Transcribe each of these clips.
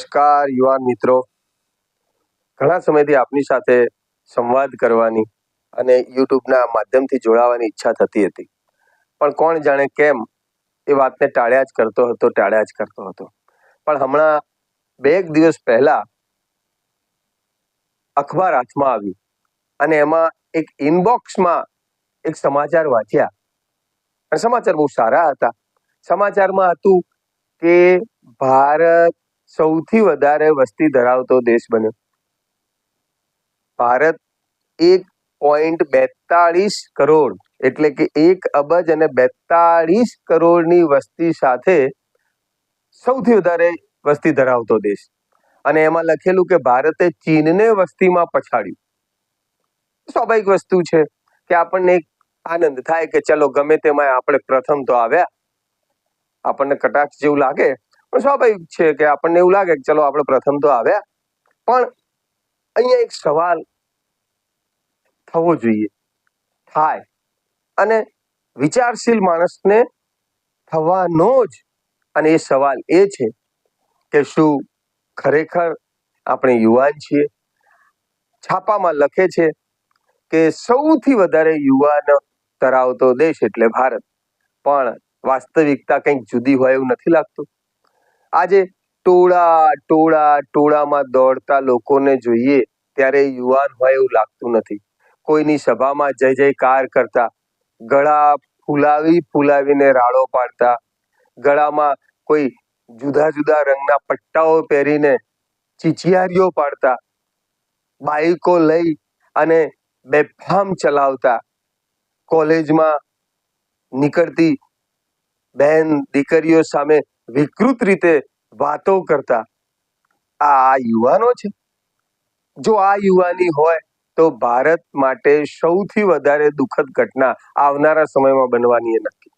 નમસ્કાર, યુવાન મિત્રો. ઘણા સમયથી આપની સાથે સંવાદ કરવાની અને યુટ્યુબના માધ્યમથી જોડાવાની ઈચ્છા થતી હતી. પણ કોણ જાણે કેમ એ વાતને ટાળ્યા જ કરતો હતો, ટાળ્યા જ કરતો હતો. પણ હમણાં બે એક દિવસ પહેલા અખબાર હાથમાં આવ્યું અને એમાં એક ઇનબોક્સમાં એક સમાચાર વાંચ્યા. અને સમાચાર બહુ સારા હતા. સમાચારમાં હતું કે ભારત સૌથી વધારે વસ્તી ધરાવતો દેશ બન્યો. ભારત એક પોઈન્ટ બેતાળીસ કરોડ એટલે કે એક અબજ અને બેતાળીસ કરોડની વસ્તી સાથે સૌથી વધારે વસ્તી ધરાવતો દેશ. અને એમાં લખેલું કે ભારતે ચીનને વસ્તીમાં પછાડ્યું. સ્વાભાવિક વસ્તુ છે કે આપણને એક આનંદ થાય કે ચલો ગમે તેમાં આપણે પ્રથમ તો આવ્યા. આપણને કટાક્ષ જેવું લાગે સ્વાભાવિક છે કે આપણને એવું લાગે કે ચલો, આપણે પ્રથમ તો આવ્યા. પણ અહીંયા એક સવાલ થવો જોઈએ. થાય. અને વિચારશીલ માણસને થવાનો જ અને એ સવાલ એ છે કે શું ખરેખર આપણે યુવાન છીએ? છાપામાં લખે છે કે સૌથી વધારે યુવાન ધરાવતો દેશ એટલે ભારત. પણ વાસ્તવિકતા કંઈક જુદી હોય એવું નથી લાગતું. આજે ટોળા ટોળા, ટોળામાં દોડતા લોકોને જોઈએ ત્યારે યુવાન હોય એવું લાગતું નથી. કોઈની સભામાં જય જયકાર કરતા, ગળા ફૂલાવી ફૂલાવીને રાડો પાડતા, ગળામાં કોઈ જુદા જુદા રંગના પટ્ટાઓ પહેરીને ચીચિયારીઓ પાડતા, બાઈકો લઈ અને બેફામ ચલાવતા, કોલેજમાં નીકળતી બહેન દીકરીઓ સામે વિકૃત રીતે વાતો કરતા. આ યુવાનો છે. જો આ યુવાની હોય તો ભારત માટે સૌથી વધારે દુઃખદ ઘટના આવનારા સમયમાં બનવાની એ નક્કી.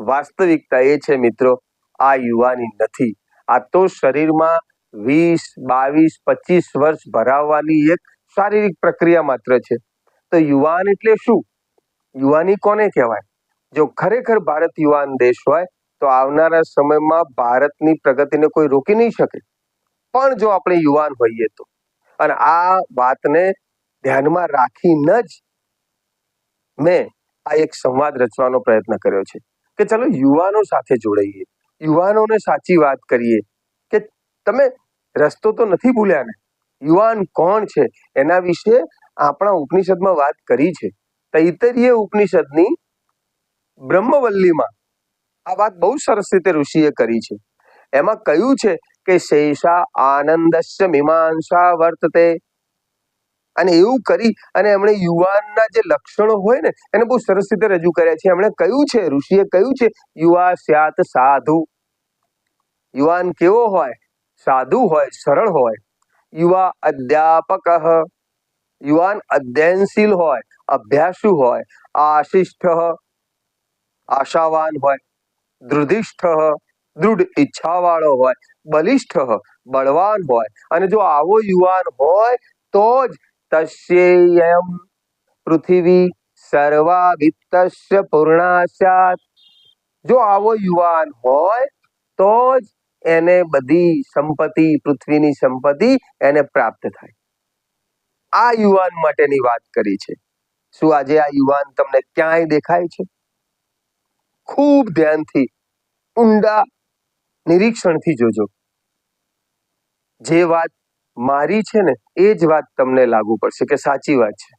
વાસ્તવિકતા એ છે મિત્રો, આ યુવાની નથી. આ તો શરીરમાં વીસ, બાવીસ, પચીસ વર્ષ ભરાવવાની એક શારીરિક પ્રક્રિયા માત્ર છે. તો યુવાન એટલે શું? યુવાની કોને કહેવાય? જો ખરેખર ભારત યુવાન દેશ હોય તો આવનારા સમયમાં ભારતની પ્રગતિને કોઈ રોકી નહીં શકે. પણ જો આપણે યુવાન હોઈએ તો. અને આ વાતને ધ્યાનમાં રાખીને જ મેં આ એક સંવાદ રચવાનો પ્રયત્ન કર્યો છે. કે ચલો યુવાનો સાથે જોડાઈએ. યુવાનોને સાચી વાત કરીએ. કે તમે રસ્તો તો નથી ભૂલ્યા ને? યુવાન કોણ છે? એના વિશે આપણા ઉપનિષદમાં વાત કરી છે. તૈતરીય ઉપનિષદની બ્રહ્મવલ્લીમાં આ વાત બહુ સરસ રીતે ઋષિએ કરી છે. એમાં કહ્યું છે કે શેષા આનંદસ્ય મીમાંસા વર્તતે. અને એવું કરી અને એમણે યુવાનના જે લક્ષણો હોય ને, એને બહુ સરસ રીતે રજૂ કર્યા છે. એમણે કહ્યું છે, ઋષિએ કહ્યું છે, યુવા સ્યાત સાધુ. યુવાન કેવો હોય? સાધુ હોય, સરળ હોય. યુવા અધ્યાપક યુવાન અધ્યયનશીલ હોય, અભ્યાસુ હોય આશિષ્ઠ આશાવાન હોય. દૃઢિષ્ઠ, દૃઢ ઈચ્છાવાળો હોય, બલિષ્ઠ, બળવાન હોય. અને જો આવો યુવાન હોય, તો જ તસ્યેયમ પૃથ્વી સર્વા પૂર્ણાસ્યાત. જો આવો યુવાન હોય, તો જ એને બધી સંપત્તિ, પૃથ્વીની સંપત્તિ એને પ્રાપ્ત થાય. આ યુવાન માટેની વાત કરી છે. શું આજે આ યુવાન તમને ક્યાંય દેખાય છે? ખૂબ ધ્યાનથી, ઊંડા નિરીક્ષણથી જોજો. જે વાત મારી છે ને, એ જ વાત તમને લાગુ પડશે કે સાચી વાત છે.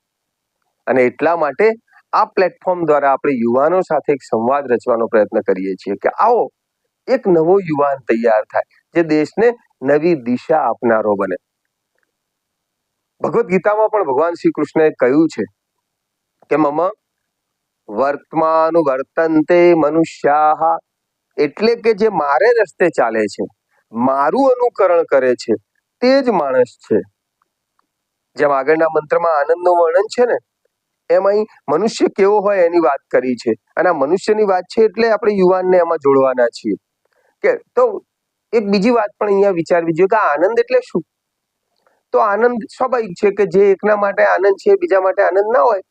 અને એટલા માટે આ પ્લેટફોર્મ દ્વારા આપણે યુવાનો સાથે એક સંવાદ રચવાનો પ્રયત્ન કરીએ છીએ કે આવો એક નવો યુવાન તૈયાર થાય, જે દેશને નવી દિશા આપનારો બને. ભગવદ્ ગીતામાં પણ ભગવાન શ્રી કૃષ્ણએ કહ્યું છે કે, મમ વર્તમાન વર્તંતે મનુષ્યા એટલે કે જે મારે રસ્તે ચાલે છે, મારું અનુકરણ કરે છે, તે જ માણસ છે. જેમ આગળના મંત્રમાં આનંદનું વર્ણન છે ને, એમ અહીં મનુષ્ય કેવો હોય એની વાત કરી છે. અને આ મનુષ્યની વાત છે એટલે આપણે યુવાનને એમાં જોડવાના છીએ. કે તો એક બીજી વાત પણ અહીંયા વિચારવી જોઈએ કે આનંદ એટલે શું? તો આનંદ સ્વાભાવિક છે કે જે એકના માટે આનંદ છે, બીજા માટે આનંદ ના હોય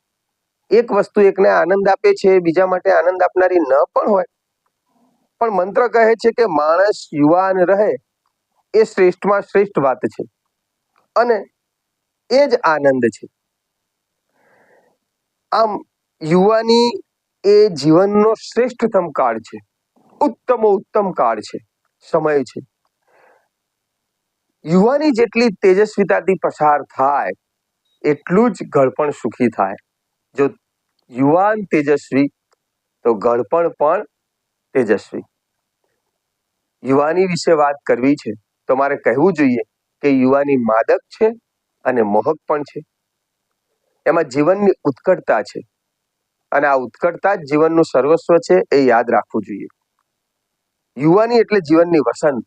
એક વસ્તુ એકને આનંદ આપે છે, બીજા માટે આનંદ આપનારી ન પણ હોય. પણ મંત્ર કહે છે કે માણસ યુવાન રહે, એ શ્રેષ્ઠમાં શ્રેષ્ઠ વાત છે. અને એ જ આનંદ છે. આમ યુવાની એ જીવનનો શ્રેષ્ઠતમ કાળ છે. ઉત્તમો ઉત્તમ કાળ છે. સમય છે. યુવાની જેટલી તેજસ્વીતાથી પસાર થાય, એટલું જ ગળપણ સુખી થાય. જો યુવાન તેજસ્વી, તો ગળપણ પણ તેજસ્વી. યુવાની વિશે વાત કરવી છે, તો મારે કહેવું જોઈએ કે યુવાની માદક છે અને મોહક પણ છે. એમાં જીવનની ઉત્કટતા છે અને આ ઉત્કટતા જ જીવનનું સર્વસ્વ છે એ યાદ રાખવું જોઈએ. યુવાની એટલે જીવનની વસંત,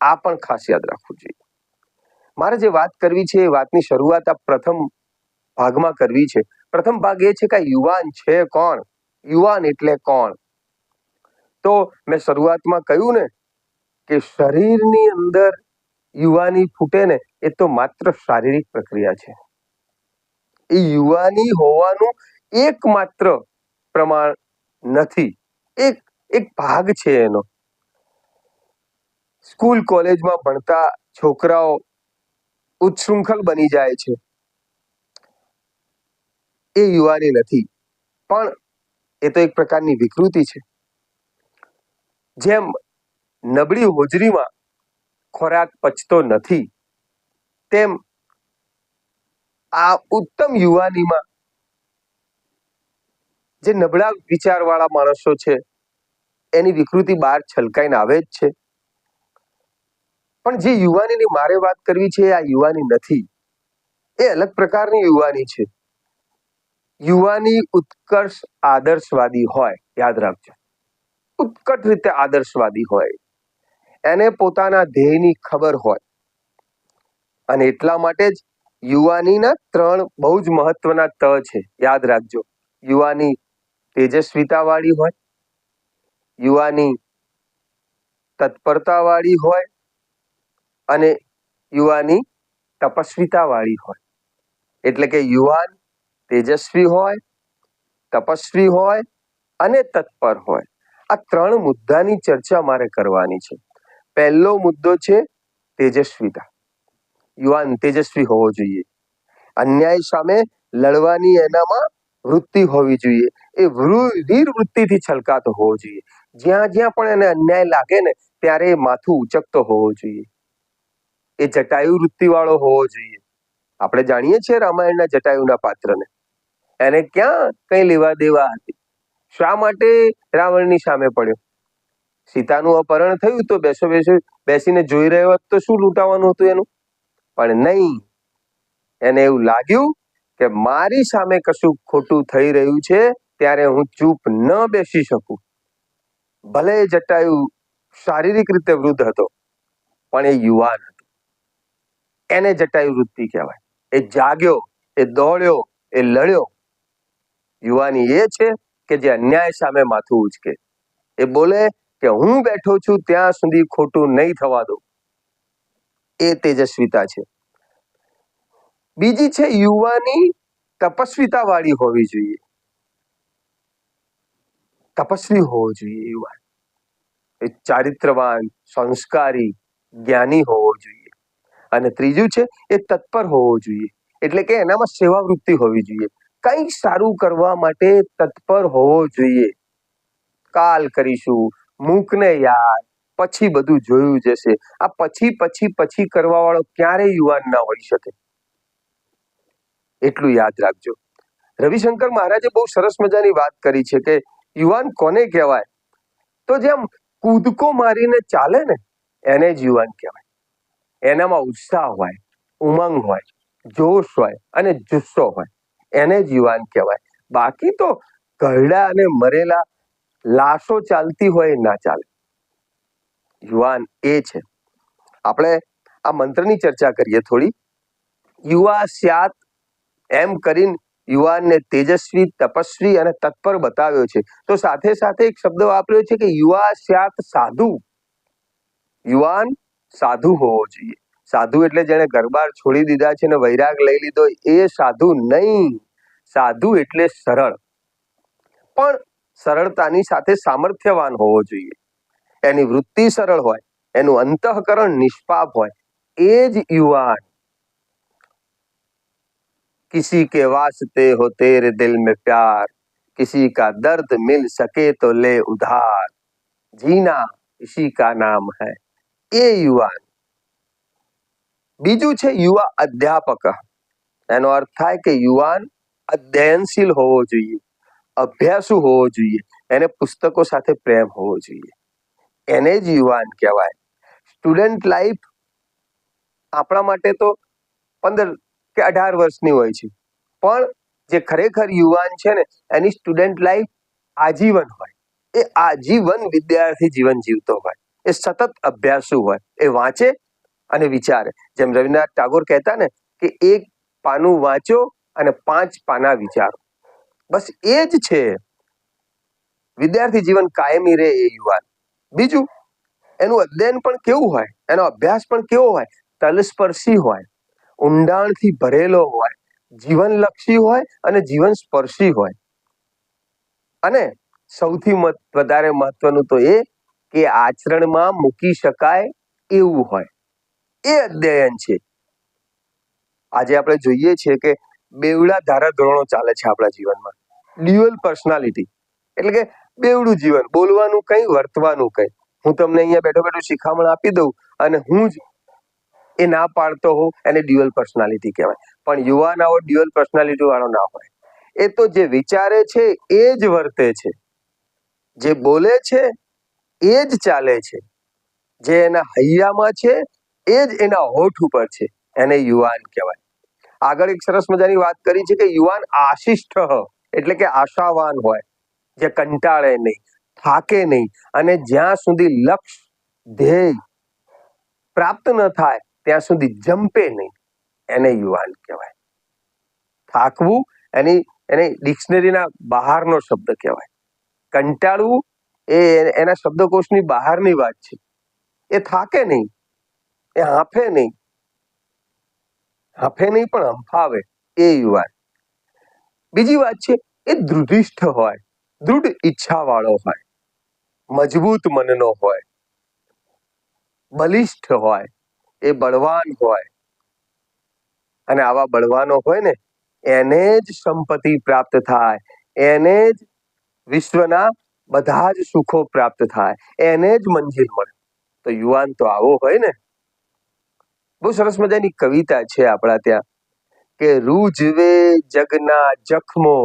આ પણ ખાસ યાદ રાખવું જોઈએ. મારે જે વાત કરવી છે એ વાતની શરૂઆત આ પ્રથમ ભાગમાં કરવી છે. પ્રથમ ભાગ એ છે કે યુવાન છે કોણ? યુવાન એટલે કોણ? તો મેં શરૂઆતમાં કહ્યું ને કે શરીરની અંદર યુવાની ફૂટે ને, એ તો માત્ર શારીરિક પ્રક્રિયા છે. એ યુવાની હોવાનું એકમાત્ર પ્રમાણ નથી. એક એક ભાગ છે એનો. સ્કૂલ કોલેજમાં ભણતા છોકરાઓ ઉચ્છૃંખલ બની જાય છે. એ યુવાની નથી. પણ એ તો એક પ્રકારની વિકૃતિ છે. જેમ નબળી હોજરીમાં ખોરાક પચતો નથી, તેમ આ ઉત્તમ યુવાનીમાં જે નબળા વિચારવાળા માણસો છે, એની વિકૃતિ બહાર છલકાઈને આવે જ છે. પણ જે યુવાનીની મારે વાત કરવી છે આ યુવાની નથી. એ અલગ પ્રકારની યુવાની છે. યુવાની ઉત્કર્ષ આદર્શવાદી હોય. યાદ રાખજો. ઉત્કટ રીતે આદર્શવાદી હોય. એને પોતાના ધ્યેયની ખબર હોય. અને એટલા માટે જ યુવાનીના ત્રણ બહુ જ મહત્વના ત છે. યાદ રાખજો. યુવાની તેજસ્વીતા વાળી હોય. યુવાની તત્પરતા વાળી હોય. અને યુવાની તપસ્વીતા વાળી હોય. એટલે કે યુવાન તેજસ્વી હોય, તપસ્વી હોય અને તત્પર હોય. આ ત્રણ મુદ્દાની ચર્ચા મારે કરવાની છે. પહેલો મુદ્દો છે તેજસ્વીતા. યુવાન, તેજસ્વી હોવો જોઈએ. અન્યાય સામે લડવાની એનામાં વૃત્તિ હોવી જોઈએ. એ વીર વૃત્તિથી છલકાતો હોવો જોઈએ. જ્યાં જ્યાં પણ એને અન્યાય લાગે ને, ત્યારે એ માથું ઉચકતો હોવો જોઈએ. એ જટાયુ વૃત્તિ વાળો હોવો જોઈએ. આપણે જાણીએ છીએ રામાયણના જટાયુના પાત્રને. એને ક્યાં કઈ લેવા દેવા હતી? શા માટે રાવણની સામે પડ્યો? સીતાનું અપહરણ થયું તો બેસો બેસો બેસીને જોઈ રહ્યો હોત તો શું લૂંટાવાનું હતું એનું? પણ નહીં. એને એવું લાગ્યું કે મારી સામે કશું ખોટું થઈ રહ્યું છે ત્યારે હું ચૂપ ન બેસી શકું. ભલે જટાયુ શારીરિક રીતે વૃદ્ધ હતો, પણ એ યુવાન હતો. એને જટાયુ વૃત્તિ કહેવાય. એ જાગ્યો, એ દોડ્યો, એ લડ્યો યુવાની એ છે કે જે અન્યાય સામે માથું ઉચકે. એ બોલે કે હું બેઠો છું ત્યાં સુધી ખોટું નહીં થવા દો. એ તેજસ્વીતા છે. બીજી છે યુવાની તપસ્વીતા વાળી હોવી જોઈએ. તપસ્વી હોવો જોઈએ યુવાન. એ ચારિત્રવાન, સંસ્કારી, જ્ઞાની હોવો જોઈએ. અને ત્રીજું છે એ તત્પર હોવો જોઈએ. એટલે કે એનામાં સેવા વૃત્તિ હોવી જોઈએ. કંઈક સારું કરવા માટે તત્પર હોવો જોઈએ. કાલ કરીશું, મૂકને યાર પછી બધું જોયું જશે. આ પછી પછી પછી કરવા વાળો ક્યારેય યુવાન ના હોઈ શકે. એટલું યાદ રાખજો. રવિશંકર મહારાજે બહુ સરસ મજાની વાત કરી છે કે યુવાન કોને કહેવાય? તો જેમ કૂદકો મારીને ચાલે ને, એને જ યુવાન કહેવાય. એનામાં ઉત્સાહ હોય, ઉમંગ હોય, જોશ હોય અને જુસ્સો હોય. એને જ યુવાન કહેવાય. બાકી તો ઘરડા અને મરેલા લાશો ચાલતી હોય ના ચાલે. યુવાન એ છે. આપણે આ મંત્રની ચર્ચા કરીએ થોડી. યુવા સ્યાત એમ કરીને યુવાનને તેજસ્વી, તપસ્વી અને તત્પર બતાવ્યો છે. તો સાથે સાથે એક શબ્દ વાપર્યો છે કે યુવા સ્યાત સાધુ. યુવાન સાધુ હોવો જોઈએ. સાધુ એટલે જેને ગરબાર છોડી દીધા છે ને વૈરાગ લઈ લીધો એ સાધુ નહીં. સાધુ એટલે સરળ. પણ સરળતાની સાથે સામર્થ્યવાન હોવો જોઈએ. એની વૃત્તિ સરળ હોય, એનું અંતઃકરણ નિષ્પાપ હોય, એ જ યુવાન. કિસી કે વાસ્તે હો તેરે દિલ મે પ્યાર, કિસી કા દર્દ મિલ સકે તો લે ઉધાર. જીના ઇસી કા નામ હૈ, એ યુવાન. બીજું છે યુવા અધ્યાપક. એનો અર્થ થાય કે યુવાન અધ્યયનશીલ હોવો જોઈએ, અભ્યાસુ હોવો જોઈએ, એને પુસ્તકો સાથે પ્રેમ હોવો જોઈએ. એને જ યુવાન કહેવાય. સ્ટુડન્ટ લાઈફ આપણા માટે તો પંદર કે અઢાર વર્ષની હોય છે. પણ જે ખરેખર યુવાન છે ને, એની સ્ટુડન્ટ લાઈફ આજીવન હોય. એ આજીવન વિદ્યાર્થી જીવન જીવતો હોય. એ સતત અભ્યાસુ હોય. એ વાંચે અને વિચારે. જેમ રવિન્દ્રનાથ ટાગોર કહેતા ને કે, એક પાનું વાંચો અને પાંચ પાના વિચારો. બસ એ જ છે. વિદ્યાર્થી જીવન કાયમી રહે એ યુવાન. બીજું, એનું અધ્યયન પણ કેવું હોય? એનો અભ્યાસ પણ કેવો હોય? તલસ્પર્શી હોય. ઊંડાણથી ભરેલો હોય. જીવનલક્ષી હોય અને જીવન સ્પર્શી હોય. અને સૌથી વધારે મહત્વનું તો એ કે આચરણમાં મૂકી શકાય એવું હોય. એ અધ્યયન છે. આજે આપણે જોઈએ છીએ કે બેવડા ધારાધોરણો ચાલે છે આપણા જીવનમાં. ડ્યુઅલ પર્સનાલિટી એટલે કે બેવડું જીવન. બોલવાનું કંઈ, વર્તવાનું કંઈ. હું તમને અહીંયા બેઠો બેઠો શિખામણ આપી દઉં અને હું જ એ ના પાડતો હોઉં એને ડ્યુઅલ પર્સનાલિટી કહેવાય. પણ યુવાન આવો ડ્યુઅલ પર્સનાલિટી વાળો ના હોય. એ તો જે વિચારે છે એ જ વર્તે છે. જે બોલે છે એ જ ચાલે છે. જે એના હૈયામાં છે એ જ એના હોઠ ઉપર છે. એને યુવાન કહેવાય. આગળ એક સરસ મજાની વાત કરી છે કે યુવાન આશિષ્ઠ એટલે કે આશાવાન હોય, જે કંટાળે નહીં, થાકે નહીં અને જ્યાં સુધી લક્ષ્ય ધ્યેય પ્રાપ્ત ન થાય, ત્યાં સુધી જંપે નહીં. એને યુવાન કહેવાય. થાકવું એની, એને ડિક્શનરીના બહારનો શબ્દ કહેવાય. કંટાળવું એ એના શબ્દકોશની બહારની વાત છે. એ થાકે નહીં, એ હાંફે નહીં હાંફે નહીં, પણ હંફાવે એ યુવાન. બીજી વાત છે, એ દૃઢિષ્ઠ હોય, દૃઢ ઈચ્છા વાળો હોય, મજબૂત મનનો હોય, બલિષ્ઠ હોય, એ બળવાન હોય. અને આવા બળવાનો હોય ને, એને જ સંપત્તિ પ્રાપ્ત થાય, એને જ વિશ્વના બધા જ સુખો પ્રાપ્ત થાય, એને જ મંજિલ મળે. તો યુવાન તો આવો હોય ને બહુ સરસ મજાની કવિતા છે આપણા ત્યાં કે રૂજવે જગના જખમો.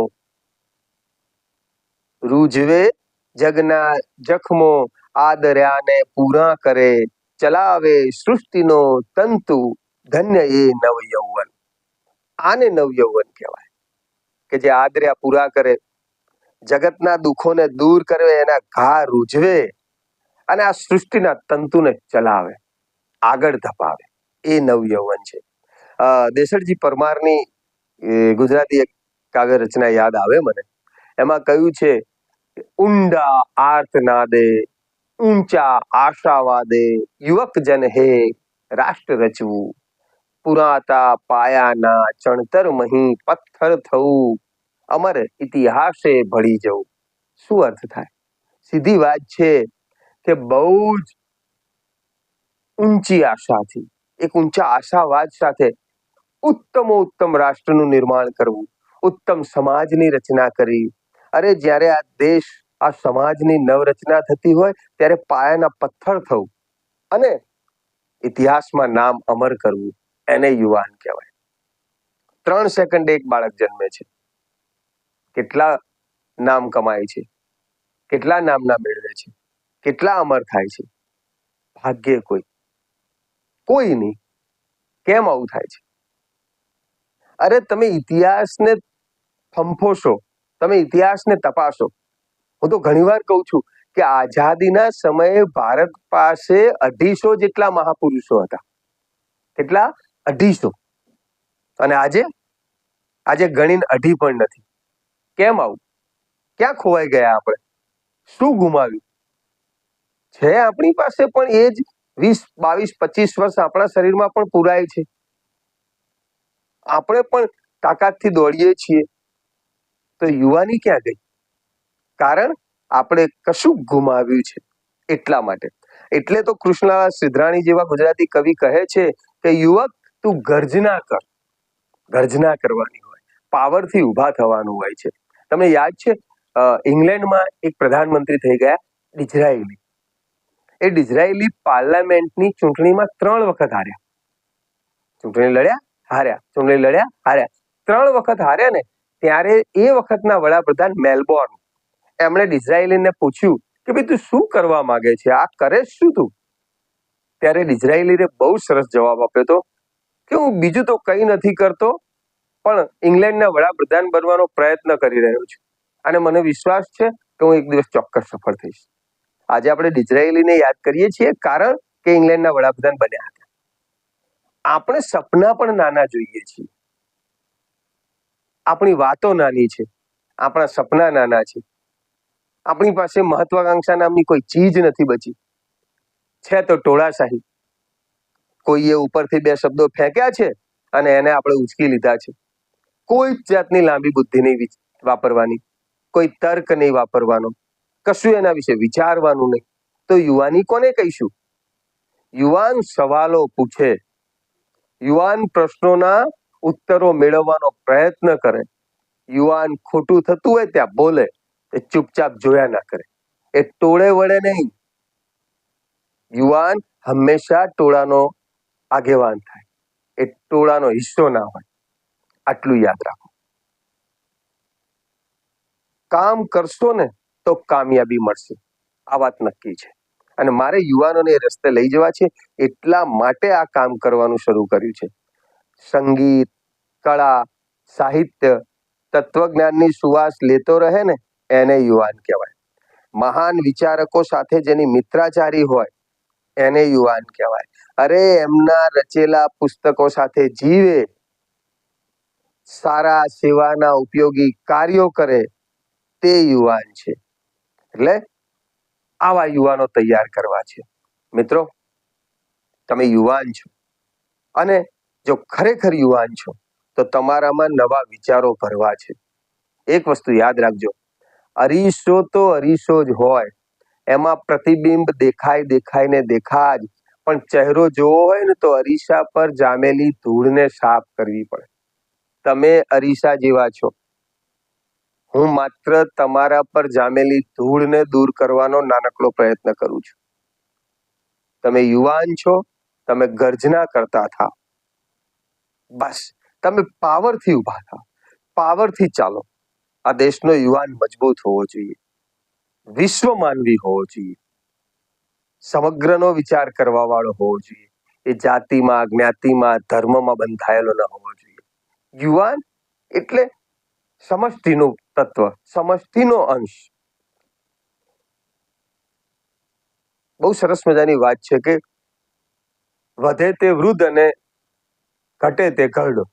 રૂજવે જગના જખમો આદર્યાને પૂરા કરે, ચલાવે સૃષ્ટિનો તંતુ, ધન્ય એ નવ યૌવન આને નવ યૌવન કહેવાય કે જે આદર્યા પૂરા કરે, જગતના દુઃખોને દૂર કરે, એના ઘા રૂજવે અને આ સૃષ્ટિના તંતુને ચલાવે, આગળ ધપાવે. એ નવયૌવન છે. દેસરજી પરમારની ગુજરાતી એક કાવ્ય રચના યાદ આવે મને. એમાં કહ્યું છે, ઊંડા આર્તનાદે, ઊંચા આશાવાદે યુવક જન હે રાષ્ટ્ર રચવું. પુરાતા પાયાના ચણતર મહી પથ્થર થવું. અમર ઇતિહાસે ભળી જવું. શું અર્થ થાય? સીધી વાત છે કે બહુ જ ઊંચી આશાથી એક ઊંચા આશાવાદ સાથે ઉત્તમો ઉત્તમ રાષ્ટ્રનું નિર્માણ કરવું, ઉત્તમ સમાજની રચના કરી અરે, જ્યારે આ દેશ, આ સમાજની નવરચના થતી હોય, ત્યારે પાયાના પથ્થર થવું અને ઇતિહાસમાં નામ અમર કરવું, એને યુવાન કહેવાય. ત્રણ સેકન્ડે એક બાળક જન્મે છે. કેટલા નામ કમાય છે? કેટલા નામના મેળવે છે? કેટલા અમર થાય છે? ભાગ્યે કોઈ. કોઈ નહીં કેમ આવું થાય છે? અરે, તમે ઇતિહાસને ફંફોશો તમે ઇતિહાસને તપાસો. હું તો ઘણીવાર કહું છું કે આઝાદીના સમયે ભારત પાસે અઢીસો જેટલા મહાપુરુષો હતા. કેટલા? અઢીસો. અને આજે? આજે ગણીને અઢી પણ નથી. કેમ આવું? ક્યાં ખોવાઈ ગયા આપણે? શું ગુમાવ્યું? છે આપણી પાસે પણ એ જ વીસ, બાવીસ, પચીસ વર્ષ આપણા શરીરમાં પણ પુરાય છે. આપણે પણ તાકાતથી દોડીએ છીએ. તો યુવાની ક્યાં ગઈ? કારણ આપણે કશું ગુમાવ્યું છે એટલા માટે. એટલે તો કૃષ્ણલાલ સિદ્ધરાણી જેવા ગુજરાતી કવિ કહે છે કે, યુવક, તું ગર્જના કર. ગર્જના કરવાની હોય. પાવરથી ઊભા થવાનું હોય છે. તમને યાદ છે ઇંગ્લેન્ડમાં એક પ્રધાનમંત્રી થઈ ગયા, ડિઝરાયલી. એ ડિઝરાયલી પાર્લામેન્ટની ચૂંટણીમાં ત્રણ વખત હાર્યા. ચૂંટણી લડ્યા, હાર્યા. ચૂંટણી લડ્યા, હાર્યા. ત્રણ વખત હાર્યા ને, ત્યારે એ વખતના વડાપ્રધાન મેલબોર્ન. એમણે ડિઝરાયલીને પૂછ્યું કે ભાઈ, તું શું કરવા માંગે છે? આ કરે શું તું? ત્યારે ડિઝરાયલીને બહુ સરસ જવાબ આપ્યો હતો કે, હું બીજું તો કંઈ નથી કરતો, પણ ઇંગ્લેન્ડના વડાપ્રધાન બનવાનો પ્રયત્ન કરી રહ્યો છું. અને મને વિશ્વાસ છે કે હું એક દિવસ ચોક્કસ સફળ થઈશ. આજે આપણે ડિઝરાયલીને યાદ કરીએ છીએ કારણ કે ઇંગ્લેન્ડના વડાપ્રધાન બન્યા હતા. આપણે સપના પણ નાના જોઈએ છીએ. આપણી વાતો નાની છે. આપણા સપના નાના છે. આપણી પાસે મહત્વાકાંક્ષા નામની કોઈ ચીજ નથી બચી. છે તો ટોળાશાહી. કોઈએ ઉપરથી બે શબ્દો ફેંક્યા છે અને એને આપણે ઉચકી લીધા છે. કોઈ જાતની લાંબી બુદ્ધિ નહીં વાપરવાની. કોઈ તર્ક નહીં વાપરવાનો. કશું એના વિશે વિચારવાનું નહીં. તો યુવાની કોને કહીશું? યુવાન સવાલો પૂછે. યુવાન પ્રશ્નોના ઉત્તરો મેળવવાનો પ્રયત્ન કરે. યુવાન ખોટું થતું હોય ત્યાં બોલે. એ ચૂપચાપ જોયા ના કરે. એ ટોળે વળે નહીં. યુવાન હંમેશા ટોળાનો આગેવાન થાય. એ ટોળાનો હિસ્સો ના હોય. આટલું યાદ રાખો. કામ કરશો ને તો કામયાબી મળશે. આ વાત નક્કી છે. અને મારે યુવાનોને રસ્તે લઈ જવા છે. એટલા માટે આ કામ કરવાનું શરૂ કર્યું છે. સંગીત, કળા, સાહિત્ય, તત્વજ્ઞાનની સુવાસ લેતો રહે ને, એને યુવાન કહેવાય. મહાન વિચારકો સાથે જેની મિત્રાચારી હોય, એને યુવાન કહેવાય. અરે, એમના રચેલા પુસ્તકો સાથે જીવે. સારા સેવાના ઉપયોગી કાર્યો કરે, તે યુવાન છે. એટલે આવા યુવાનો તૈયાર કરવા છે. મિત્રો, તમે યુવાન છો અને જો ખરેખર યુવાન છો, તો તમારામાં નવા વિચારો ભરવા છે. એક વસ્તુ યાદ રાખજો, અરીસો તો અરીસો જ હોય, એમાં પ્રતિબિંબ દેખાય દેખાય ને દેખા જ, પણ ચહેરો જોવો હોય ને તો અરીસા પર જામેલી ધૂળને સાફ કરવી પડે. તમે અરીસા જેવા છો હું માત્ર તમારા પર જામેલી ધૂળને દૂર કરવાનો નાનકડો પ્રયત્ન કરું છું. તમે યુવાન છો, તમે ગર્જના કરતા થાવ. બસ, તમે પાવરથી ઊભા થાવ. પાવરથી ચાલો. આ દેશનો યુવાન મજબૂત હોવો જોઈએ. વિશ્વ માનવી હોવો જોઈએ. સમગ્રનો વિચાર કરવા વાળો હોવો જોઈએ. એ જાતિમાં, જ્ઞાતિમાં, ધર્મમાં બંધાયેલો ન હોવો જોઈએ. યુવાન એટલે સમષ્ટિનું તત્વ, સમષ્ટિનો અંશ. બહુ સરસ મજાની વાત છે કે વધે તે વૃદ્ધ અને ઘટે તે ઘરડો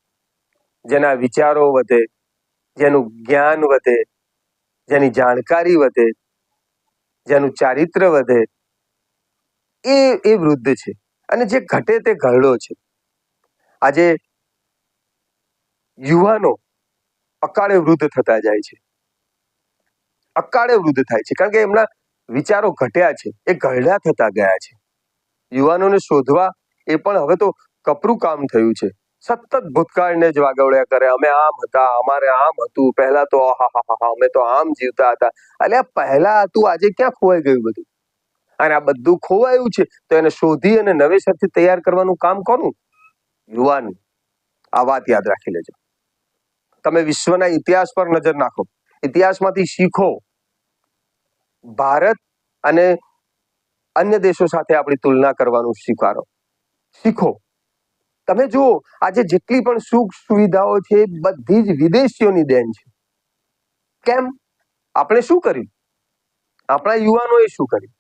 જેના વિચારો વધે, જેનું જ્ઞાન વધે, જેની જાણકારી વધે, જેનું ચારિત્ર વધે, એ એ વૃદ્ધ છે. અને જે ઘટે તે ઘરડો છે. આજે યુવાનો અકાળે વૃદ્ધ થતા જાય છે. અકાળે વૃદ્ધ થાય છે. કારણ કે એમના વિચારો ઘટ્યા છે. એ ઘરડા થતા ગયા છે. યુવાનોને શોધવા એ પણ હવે તો કપરું કામ થયું છે. સતત ભૂતકાળને જ વાગવડ્યા કરે. અમે આમ હતા, અમારે આમ હતું. પહેલા તો અમે તો આમ જીવતા હતા. અલ્યા પહેલા હતું, આજે ક્યાં ખોવાઈ ગયું બધું? અને આ બધું ખોવાયું છે, તો એને શોધી અને નવેસરથી તૈયાર કરવાનું કામ કોનું? યુવાન આ વાત યાદ રાખી લેજો. તમે વિશ્વના ઇતિહાસ પર નજર નાખો. ઇતિહાસમાંથી શીખો. ભારત અને અન્ય દેશો સાથે આપણી તુલના કરવાનું સ્વીકારો. શીખો. તમે જુઓ, આજે જેટલી પણ સુખ સુવિધાઓ છે બધી જ વિદેશીઓની દેન છે. કેમ? આપણે શું કર્યું? આપણા યુવાનોએ શું કર્યું?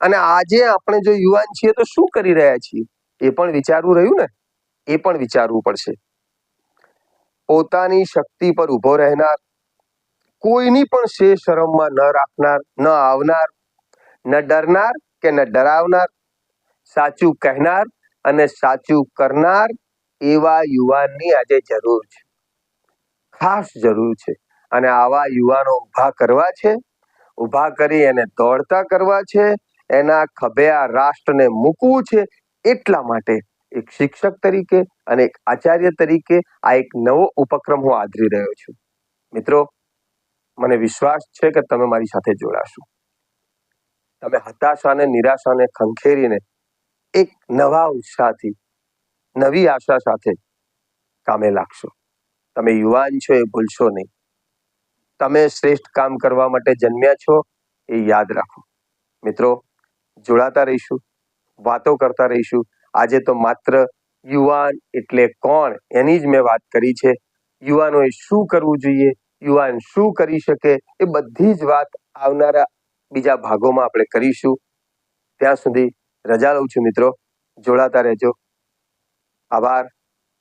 અને આજે આપણે જો યુવાન છીએ તો શું કરી રહ્યા છીએ? એ પણ વિચારવું રહ્યું ને? એ પણ વિચારવું પડશે. પોતાની શક્તિ પર ઊભો રહેનાર, કોઈની પણ શે શરમમાં ન રાખનાર, ન આવનાર, ન ડરનાર કે ન ડરાવનાર, સાચું કહેનાર અને સાચું કરનાર એવા યુવાનની આજે જરૂર છે. ખાસ જરૂર છે. અને આવા યુવાનો ઊભા કરવા છે, ઊભા કરી એને દોડતા કરવા છે, એના ખભે આ રાષ્ટ્રને મૂકવું છે એટલા માટે એક શિક્ષક તરીકે અને એક આચાર્ય તરીકે આ એક નવો ઉપક્રમ હું આદરી રહ્યો છું. મિત્રો, મને વિશ્વાસ છે કે તમે મારી સાથે જોડાશો. તમે હતાશાને, નિરાશાને, ખંખેરીને એક નવા ઉત્સાહથી, નવી આશા સાથે કામે લાગશો. તમે યુવાન છો, એ ભૂલશો નહીં. તમે શ્રેષ્ઠ કામ કરવા માટે જન્મ્યા છો, એ યાદ રાખો. મિત્રો, જોડાતા રહીશું, વાતો કરતા રહીશું આજે તો માત્ર યુવાન એટલે કોણ એની જ મેં વાત કરી છે. યુવાનોએ શું કરવું જોઈએ? યુવાન શું કરી શકે? એ બધી જ વાત આવનારા બીજા ભાગોમાં આપણે કરીશું. ત્યાં સુધી રજા લઉં છું મિત્રો. જોડાતા રહેજો. આભાર.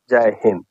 જય હિન્દ.